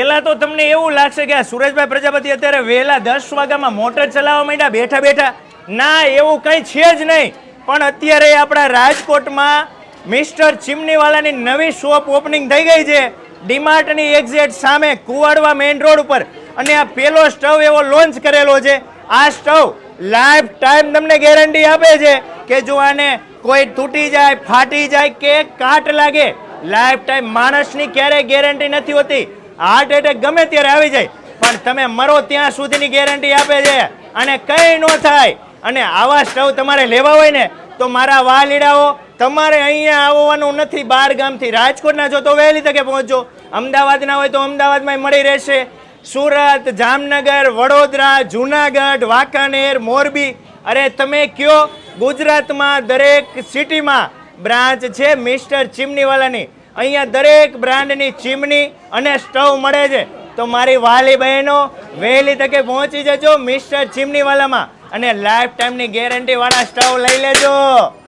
પેલા તો તમને એવું લાગશે કે આ સુરેશભાઈ પ્રજાપતિ અત્યારે વહેલા દસ વાગ્યામાં મોટર ચલાવવા માંડ્યા, બેઠા બેઠા. ના, એવું કંઈ છે જ નહીં. પણ અત્યારે આપણા રાજકોટમાં મિસ્ટર ચીમનીવાલાની નવી શોપ ઓપનિંગ થઈ ગઈ છે. ડીમાર્ટની એક્ઝેટ સામે કુવાડવા મેઇન રોડ ઉપર. અને આ પેલો સ્ટવ એવો લોન્ચ કરેલો છે. આ સ્ટવ લાઈફ ટાઈમ તમને ગેરંટી આપે છે કે જો આને કોઈ તૂટી જાય, ફાટી જાય કે કાટ લાગે લાઈફ ટાઈમ માણસની ક્યારેય ગેરંટી નથી હોતી. હાર્ટ એટેક ગમે ત્યારે આવી જાય, પણ તમે મરો ત્યાં સુધીની ગેરંટી આપે છે. અને કંઈ ન થાય. અને આવા સ્ટવ તમારે લેવા હોય ને, તો મારા વાલીડાઓ, તમારે અહીંયા આવવાનું નથી બાર ગામથી. રાજકોટના જો તો વહેલી તકે પહોંચજો. અમદાવાદના હોય તો અમદાવાદમાં મળી રહેશે. સુરત, જામનગર, વડોદરા, જુનાગઢ, વાંકાનેર, મોરબી. અરે તમે કયો? ગુજરાતમાં દરેક સિટીમાં બ્રાન્ચ છે મિસ્ટર ચીમનીવાલાની. અહીંયા દરેક બ્રાન્ડની ચીમની અને સ્ટવ મળે છે. તો મારી વાલી બહેનો, વહેલી તકે પહોંચી જજો મિસ્ટર ચીમનીવાલામાં અને લાઈફ ટાઈમની ગેરંટી વાળા સ્ટવ લઈ લેજો.